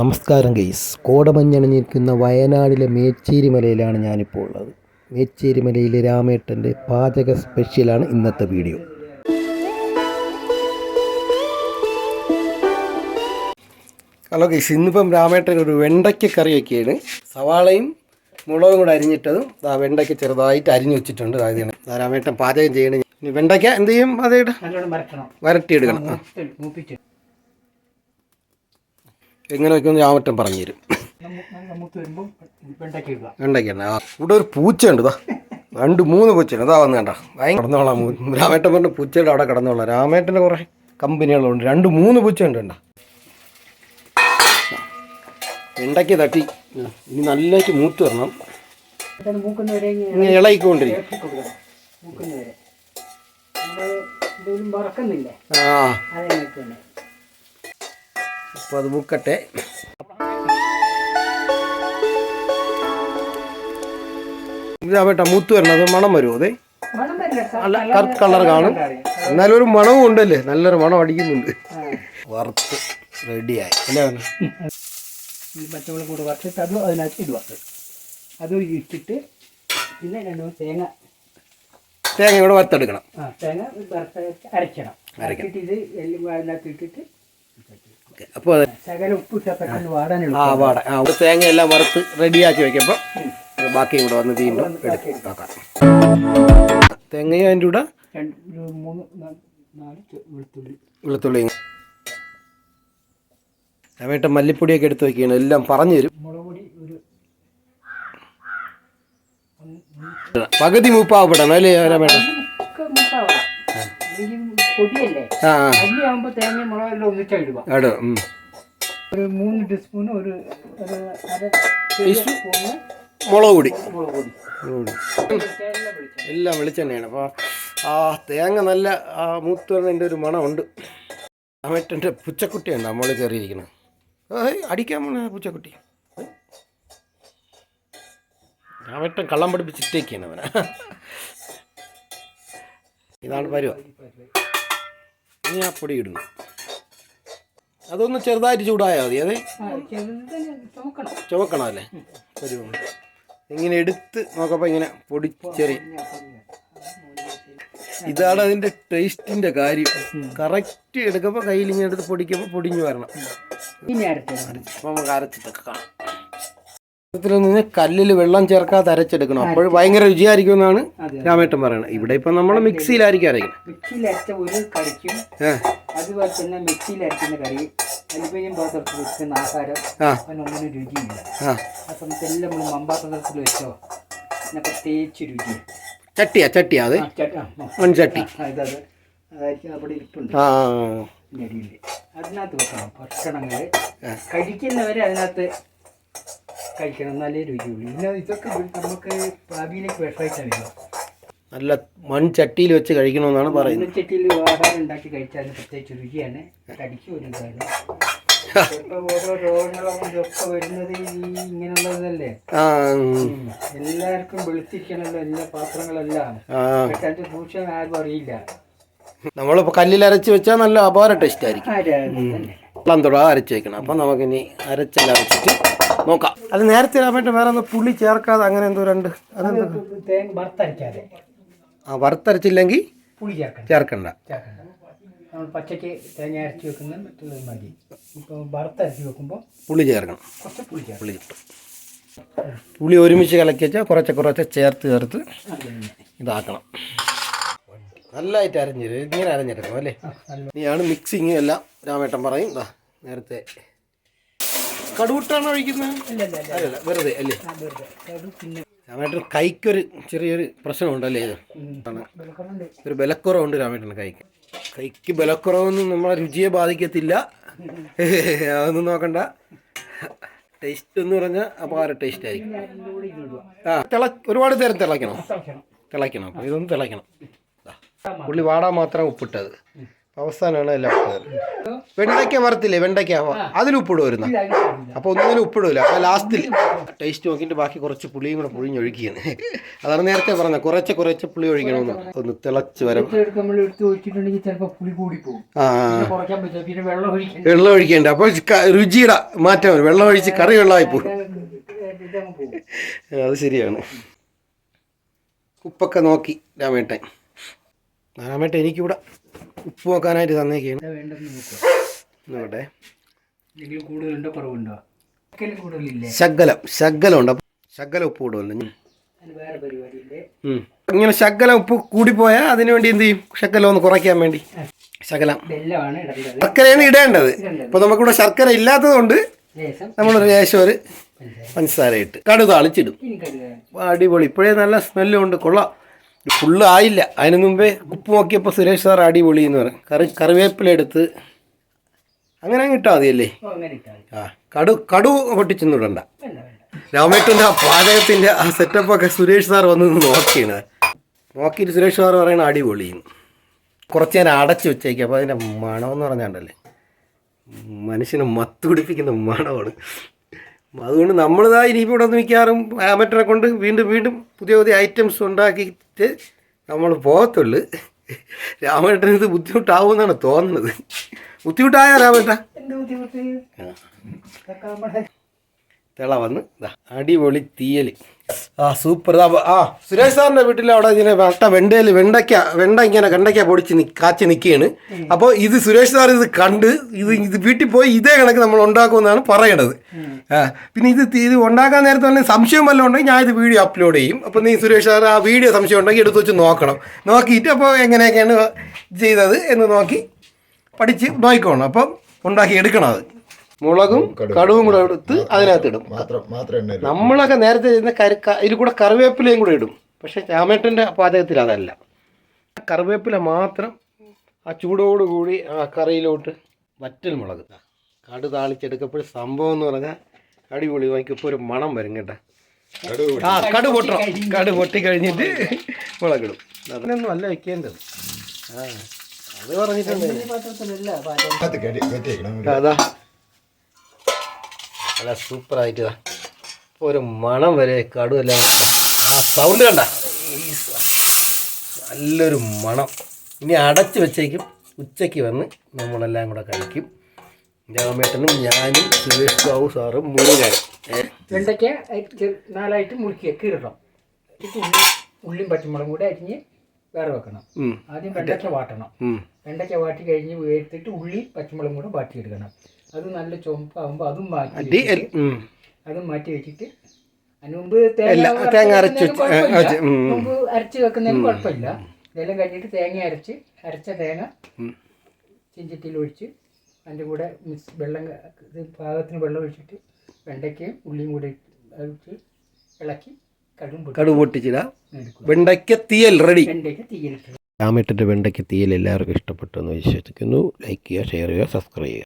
നമസ്കാരം ഗെയ്സ് കോടമഞ്ഞണിഞ്ഞിരിക്കുന്ന വയനാടിലെ മേച്ചേരി മലയിലാണ് ഞാനിപ്പോൾ ഉള്ളത്. മേച്ചേരി മലയിലെ രാമേട്ടന്റെ പാചക സ്പെഷ്യലാണ് ഇന്നത്തെ വീഡിയോ. ഹലോ ഗെയ്സ് ഇന്നിപ്പം രാമേട്ടൻ ഒരു വെണ്ടയ്ക്ക കറിയൊക്കെയാണ്. സവാളയും മുളകും കൂടെ അരിഞ്ഞിട്ടതും ആ വെണ്ടയ്ക്ക ചെറുതായിട്ട് അരിഞ്ഞു വെച്ചിട്ടുണ്ട്. അതാണ് രാമേട്ടൻ പാചകം ചെയ്യണേ. വെണ്ടയ്ക്ക എന്ത് ചെയ്യും? മറക്കണം വരട്ടിയെടുക്കണം. ആ. മൂപ്പിച്ച് ഞാൻ രാമേട്ടൻ പറഞ്ഞു തരും വെണ്ടയ്ക്കണ്ട ഇവിടെ ഒരു പൂച്ചയുണ്ട് ഇതാ രണ്ട് മൂന്ന് പൂച്ചയുണ്ട്. അതാ വന്ന് കണ്ട? കടന്നോളാം രാമേട്ടൻ പറഞ്ഞ പൂച്ചയുടെ അവിടെ കിടന്നോളാം. രാമേട്ടന്റെ കുറേ കമ്പനികളുണ്ട്. രണ്ട് മൂന്ന് പൂച്ചയുണ്ട് കണ്ട? വെണ്ടയ്ക്ക് തട്ടി. ഇനി നല്ലതായിട്ട് മൂത്ത് വരണം. ഇങ്ങനെ ഇളയിക്കൊണ്ടിരിക്കും ആ. അപ്പോൾ അത് മൂക്കട്ടെ. ഇതാവട്ടെ മൂത്ത് വരണം അത് മണം വരുമോ അതെ? നല്ല കറുത്ത കളർ കാണും. എന്നാലും ഒരു മണവും ഉണ്ടല്ലേ? നല്ലൊരു മണം അടിക്കുന്നുണ്ട്. വറുത്ത് റെഡിയായി. അല്ലേ? ഈ പച്ചമുളക് കൂടെ വറുത്തിട്ട് അതും അതിനകത്ത് ഇടുക. അതും ഇട്ടിട്ട് പിന്നെ രണ്ടു തേങ്ങ. തേങ്ങ കൂടെ വറുത്തെടുക്കണം. തേങ്ങ വറുത്ത് അരയ്ക്കണം. അരച്ചിട്ട് ഇത് എല്ലാം അതിനകത്ത് ഇട്ടിട്ട് ഓക്കെ അപ്പോൾ ആ വാട. ആ അവിടെ തേങ്ങ എല്ലാം വറുത്ത് റെഡിയാക്കി വെക്കുമ്പോൾ ബാക്കി കൂടെ വന്ന് വീണ്ടും എടുക്കും നോക്കാം. തേങ്ങയും അതിന്റെ കൂടെ വെളുത്തുള്ളി. വെളുത്തുള്ളിയും മല്ലിപ്പൊടിയൊക്കെ എടുത്ത് വെക്കുകയാണ്. എല്ലാം പറഞ്ഞു തരും. പകുതി മൂപ്പാവപ്പെടണം അല്ലേ അല്ലെങ്കിൽ പൊടിയല്ലേ? മുളകെല്ലാം. ഒരു മൂന്ന് ടീസ്പൂൺ ഒരു അര മുളക് പൊടി. എല്ലാം വെളിച്ചെണ്ണയാണ്. അപ്പോൾ ആ തേങ്ങ നല്ല ആ മൂത്ത് വരുന്നതിന്റെ ഒരു മണമുണ്ട്. രാമേട്ടന്റെ പുച്ചക്കുട്ടിയുണ്ട് നമ്മൾ കയറിയിരിക്കുന്നത് ഏയ് അടിക്കാൻ പോണ പുച്ചക്കുട്ടി. രാമേട്ടൻ കള്ളം പഠിപ്പിച്ചിട്ടേക്കാണ് അവനെ. ഇതാണ് പരുവ ഇനി ആ പൊടി ഇടുന്നു. അതൊന്ന് ചെറുതായിട്ട് ചൂടായാൽ മതി. അതെ? ചുവക്കണം അല്ലേ? ഒരു ഇങ്ങനെ എടുത്ത് നോക്കപ്പോൾ ഇങ്ങനെ പൊടിച്ചെറി. ഇതാണ് അതിന്റെ ടേസ്റ്റിന്റെ കാര്യം. കറക്റ്റ് എടുക്കുമ്പോൾ കയ്യിൽ ഇങ്ങനെ എടുത്ത് പൊടിക്കുമ്പോൾ പൊടിഞ്ഞു വരണം. അപ്പൊ നമുക്ക് അരച്ചിട്ടൊക്കെ കാണാം. ഇതിൽ നിന്ന് കല്ലിൽ വെള്ളം ചേർക്കാതെ അരച്ചെടുക്കണം. അപ്പോൾ ഭയങ്കര രുചിയായിരിക്കും എന്നാണ് രാമേട്ടൻ പറയുന്നത് ഇവിടെ ഇപ്പൊ നമ്മൾ മിക്സിയിലായിരിക്കും അരയ്ക്കണം. മിക്സിയിൽ അരച്ച ഒരു കറിക്കും ഏ അതുപോലെ തന്നെ മിക്സിയിൽ അരക്കുന്ന കറി പാത്രത്തിൽ വെക്കുന്ന ആഹാരം ആ. അതിനൊന്നിനും രുചിയില്ല. ആ. ആ സമയത്ത് എല്ലാം നമ്മൾ മമ്പാത്രത്തിൽ വെച്ചോ? പിന്നെ പ്രത്യേകിച്ച് രുചി. ചട്ടിയാ ചട്ടിയാ അതെ? മൺചട്ടി അതായിരിക്കും അവിടെ ഇരിപ്പുണ്ട്. ആ അതിനകത്ത് വെക്കണം ഭക്ഷണങ്ങൾ കഴിക്കുന്നവരെ അതിനകത്ത് കഴിക്കണം എന്നാലേ രുചിയുള്ളൂ. പിന്നെ ഇതൊക്കെ നമുക്ക് ഭാവിയിലേക്ക് വിഷമായിട്ടാണ് നല്ല മൺചട്ടിയിൽ വെച്ച് കഴിക്കണമെന്നാണ് പറയുന്നത്. മൺചട്ടിയിൽ ആഹാരം ഉണ്ടാക്കി കഴിച്ചാൽ പ്രത്യേകിച്ച് രുചിയാണ്. കടിച്ചു ഒരു ഇതാണ് ഇപ്പൊ ഓരോ രോഗങ്ങളും ഇതൊക്കെ വരുന്നത് ഈ ഇങ്ങനെയുള്ളതല്ലേ. എല്ലാവർക്കും വെളുത്തിരിക്കണല്ലോ എല്ലാ പാത്രങ്ങളെല്ലാം പക്ഷെ അതിന്റെ ആരും അറിയില്ല. നമ്മളിപ്പോൾ കല്ലിൽ അരച്ച് വെച്ചാൽ നല്ല അപാര ടേസ്റ്റ് ആയിരിക്കും. വെള്ളം തൊടാ അരച്ച് വെക്കണം. അപ്പം നമുക്കിനി അരച്ചെല്ലാം അരച്ചിട്ട് നോക്കാം. അത് നേരത്തെ വേണ്ടി വേറെ ഒന്ന് പുളി ചേർക്കാതെ അങ്ങനെ എന്തോ രണ്ട് ആ വറുത്തരച്ചില്ലെങ്കിൽ പുളി ചേർക്കണ്ട. ചേർക്കണ്ട. നമ്മൾ പച്ചയ്ക്ക് തേങ്ങ അരച്ച് വെക്കുന്ന മറ്റു മതി. ഇപ്പോൾ വറുത്തരച്ച് വെക്കുമ്പോൾ പുളി ചേർക്കണം. കുറച്ച് പുളി പുളി പുളി ഒരുമിച്ച് കലക്കി വെച്ചാൽ കുറച്ച് കുറച്ച് ചേർത്ത് ചേർത്ത്. ഇതാക്കണം. നല്ലതായിട്ട് അരഞ്ഞിരും ഇങ്ങനെ അരഞ്ഞെടുക്കണം അല്ലേ? ഇനിയാണ് മിക്സിങ് എല്ലാം രാമേട്ടൻ പറയും. ദാ നേരത്തെ കടുവിട്ടാണോ ഒഴിക്കുന്നത് വെറുതെ അല്ലേ? രാമേട്ടൻ കൈക്കൊരു ചെറിയൊരു പ്രശ്നമുണ്ടല്ലേ ഇത്? ഒരു ബലക്കുറവുണ്ട് രാമേട്ടൻ കൈക്ക്. കൈക്ക് ബലക്കുറവൊന്നും നമ്മളെ രുചിയെ ബാധിക്കത്തില്ല. അതൊന്നും നോക്കണ്ട. ടേസ്റ്റ് എന്ന് പറഞ്ഞാൽ അപാര ടേസ്റ്റ് ആയിരിക്കും. ആ തിള ഒരുപാട് നേരം തിളയ്ക്കണം. തിളയ്ക്കണം. അപ്പോൾ ഇതൊന്ന് തിളയ്ക്കണം. പുള്ളി വാടാൻ മാത്രം ഉപ്പിട്ടത്. അവസാനമാണ് എല്ലാം. വെണ്ടയ്ക്ക വറുത്തില്ലേ? വെണ്ടയ്ക്ക. അതിൽ ഉപ്പിടും വരുന്ന അപ്പൊ ഒന്നിനും ഉപ്പിടില്ല അപ്പോൾ ലാസ്റ്റിൽ ടേസ്റ്റ് നോക്കിട്ട് ബാക്കി കുറച്ച് പുളിയും കൂടെ പുളിഞ്ഞൊഴിക്കുകയാണ് അതാണ് നേരത്തെ പറഞ്ഞ കുറച്ച് കുറച്ച് പുളി ഒഴിക്കണമെന്ന്. ഒന്ന് തിളച്ച് വരും വെള്ളം ഒഴിക്കണ്ട. അപ്പൊ രുചിയുടെ മാറ്റം വരും. വെള്ളം ഒഴിച്ച് കറി വെള്ളമായി പോകും അത് ശരിയാണ്. ഉപ്പൊക്കെ നോക്കി രാമേട്ടൻ. രാമേട്ടൻ എനിക്കിവിടെ ഉപ്പ് നോക്കാനായിട്ട് തന്നേക്കാണ് നോക്കട്ടെ. കൂടുതലുണ്ടോ കുറവുണ്ടോ? ശകലം ശകലം ഉണ്ട് ശകലം ഉപ്പ് പരിപാടിയുണ്ട്. ഇങ്ങനെ ശകലം ഉപ്പ് കൂടിപ്പോയാൽ അതിനു വേണ്ടി എന്ത് ചെയ്യും? ശകലം ഒന്ന് കുറയ്ക്കാൻ വേണ്ടി. ശകലം. ശർക്കരയാണ് ഇടേണ്ടത്. ഇപ്പൊ നമുക്കിവിടെ ശർക്കര ഇല്ലാത്തതുകൊണ്ട് ലേശം. നമ്മളൊരു ലേശം ഒരു പഞ്ചസാര ഇട്ട് കടു താളിച്ചിടും ഇനി കടുക അടിപൊളി. ഇപ്പോഴേ നല്ല സ്മെല്ലും ഉണ്ട്. കൊള്ളാം. ഫുള്ള് ആയില്ല. അതിന് മുമ്പേ ഉപ്പ് നോക്കിയപ്പോൾ സുരേഷ് സാർ അടിപൊളി എന്ന് പറയും കറി കറിവേപ്പില എടുത്ത് അങ്ങനെ അങ്ങ് ഇട്ടാൽ മതിയല്ലേ. ആ കടു കടു പൊട്ടിച്ചൊന്നും ഇടണ്ട. രാമേട്ടന്റെ ആ പാചകത്തിന്റെ ആ സെറ്റപ്പൊക്കെ സുരേഷ് സാർ വന്ന് നോക്കിയാണ്. നോക്കിയിട്ട് സുരേഷ് സാർ പറയണ അടിപൊളി. കുറച്ച് ഞാൻ അടച്ചു വെച്ചേക്കും. അപ്പോൾ അതിന്റെ മണമെന്ന് പറഞ്ഞാണ്ടല്ലേ? മനുഷ്യനെ മത്ത് പിടിപ്പിക്കുന്ന മണമാണ്. അതുകൊണ്ട് നമ്മളിതാ ഇനിയിപ്പോൾ ഇവിടെ മിക്കാറും രാമേട്ടനെ കൊണ്ട് വീണ്ടും വീണ്ടും പുതിയ പുതിയ ഐറ്റംസ് ഉണ്ടാക്കിയിട്ട് നമ്മൾ പോകത്തുള്ളു. രാമേട്ടന് ഇത് ബുദ്ധിമുട്ടാവുമെന്നാണ് തോന്നുന്നത്. ബുദ്ധിമുട്ടായ രാമേട്ട? തിള വന്ന് അടിപൊളി തീയൽ ആ സൂപ്പർ ആ സുരേഷ് സാറിന്റെ വീട്ടിൽ അവിടെ ഇങ്ങനെ വട്ട വെണ്ടയിൽ വെണ്ടയ്ക്ക വെണ്ട ഇങ്ങനെ കണ്ടയ്ക്ക പൊടിച്ച് കാച്ചി നിൽക്കുകയാണ് അപ്പോൾ ഇത് സുരേഷ് സാർ ഇത് കണ്ട് ഇത് ഇത് വീട്ടിൽ പോയി ഇതേ കണക്ക് നമ്മൾ ഉണ്ടാക്കുമെന്നാണ് പറയണത്. പിന്നെ ഇത് ഇത് ഉണ്ടാക്കാൻ നേരത്തെ തന്നെ സംശയം വല്ലതും ഉണ്ടെങ്കിൽ ഞാൻ ഇത് വീഡിയോ അപ്ലോഡ് ചെയ്യും. അപ്പോൾ നീ സുരേഷ് സാർ ആ വീഡിയോ സംശയം ഉണ്ടെങ്കിൽ എടുത്ത് വെച്ച് നോക്കണം. നോക്കിയിട്ട് അപ്പോൾ എങ്ങനെയൊക്കെയാണ് ചെയ്തത് എന്ന് നോക്കി പഠിച്ച് നോക്കിക്കോണം. അപ്പം ഉണ്ടാക്കി എടുക്കണം അത്. മുളകും കടുവും കൂടെ എടുത്ത് അതിനകത്തിടും. മാത്രം മാത്രം എണ്ണ ഇടും. നമ്മളൊക്കെ നേരത്തെ ചെയ്യുന്ന കരി ക- ഇതിൽ കൂടെ കറിവേപ്പിലയും കൂടെ ഇടും. പക്ഷെ രാമേട്ടന്റെ പാചകത്തിൽ അതല്ല. കറിവേപ്പില മാത്രം ആ ചൂടോടുകൂടി ആ കറിയിലോട്ട് വറ്റൽ മുളക്. കടു താളിച്ചെടുക്കപ്പോൾ സംഭവം എന്ന് പറഞ്ഞാൽ അടിപൊളി. വാങ്ങിക്കപ്പോൾ ഒരു മണം വരും കേട്ടോ. ആ കടു പൊട്ടണം. കടു പൊട്ടി കഴിഞ്ഞിട്ട് മുളകിടും. അതിനൊന്നും അല്ല വെക്കേണ്ടത്. ആ അത് പറഞ്ഞിട്ടുണ്ട്. അതിനകത്ത് അതാ നല്ല സൂപ്പറായിട്ട് ഇതാ. ഇപ്പൊ ഒരു മണം വരെ കടുവല്ല ആ സൗണ്ട് കണ്ട. നല്ലൊരു മണം. ഇനി അടച്ച് വെച്ചേക്കും. ഉച്ചയ്ക്ക് വന്ന് നമ്മളെല്ലാം കൂടെ കഴിക്കും. രാമേട്ടനും ഞാനും സുരേഷ് ബാബു സാറും മുഴുവൻ വെണ്ടയ്ക്ക നാലായിട്ട് മുറിക്കുക കീറണം ഉള്ളിയും പച്ചമുളകും കൂടെ അരിഞ്ഞ് വേറെ വെക്കണം. ആദ്യം വെണ്ടയ്ക്ക വാട്ടണം. വെണ്ടയ്ക്ക വാട്ടി കഴിഞ്ഞ് വേർത്തിട്ട് ഉള്ളി പച്ചമുളകും കൂടെ വാട്ടിയെടുക്കണം. അത് നല്ല ചുമപ്പാകുമ്പോൾ അതും മാറ്റി അതും മാറ്റി വെച്ചിട്ട് അതിനുമ്പ് തേങ്ങ അരച്ച്. മുമ്പ് അരച്ച് വെക്കുന്നതിന് കുഴപ്പമില്ല. ഇതെല്ലാം കഴിഞ്ഞിട്ട് തേങ്ങ അരച്ച് അരച്ച തേങ്ങ ഉം. ഒഴിച്ച് അതിന്റെ കൂടെ മിക്സ് വെള്ളം പാകത്തിന് വെള്ളം ഒഴിച്ചിട്ട് വെണ്ടയ്ക്കയും ഉള്ളിയും കൂടെ ഒഴിച്ച് ഇളക്കി കടും പൊട്ടിച്ചിടാം. വെണ്ടയ്ക്ക തീയൽ റെഡി വെണ്ടയ്ക്ക തീയിലിട്ട് രാമേട്ടന്റെ വെണ്ടയ്ക്ക തീയൽ എല്ലാവർക്കും ഇഷ്ടപ്പെട്ടു എന്ന് വിശ്വസിക്കുന്നു. ലൈക്ക് ചെയ്യുക ഷെയർ ചെയ്യുക സബ്സ്ക്രൈബ് ചെയ്യുക.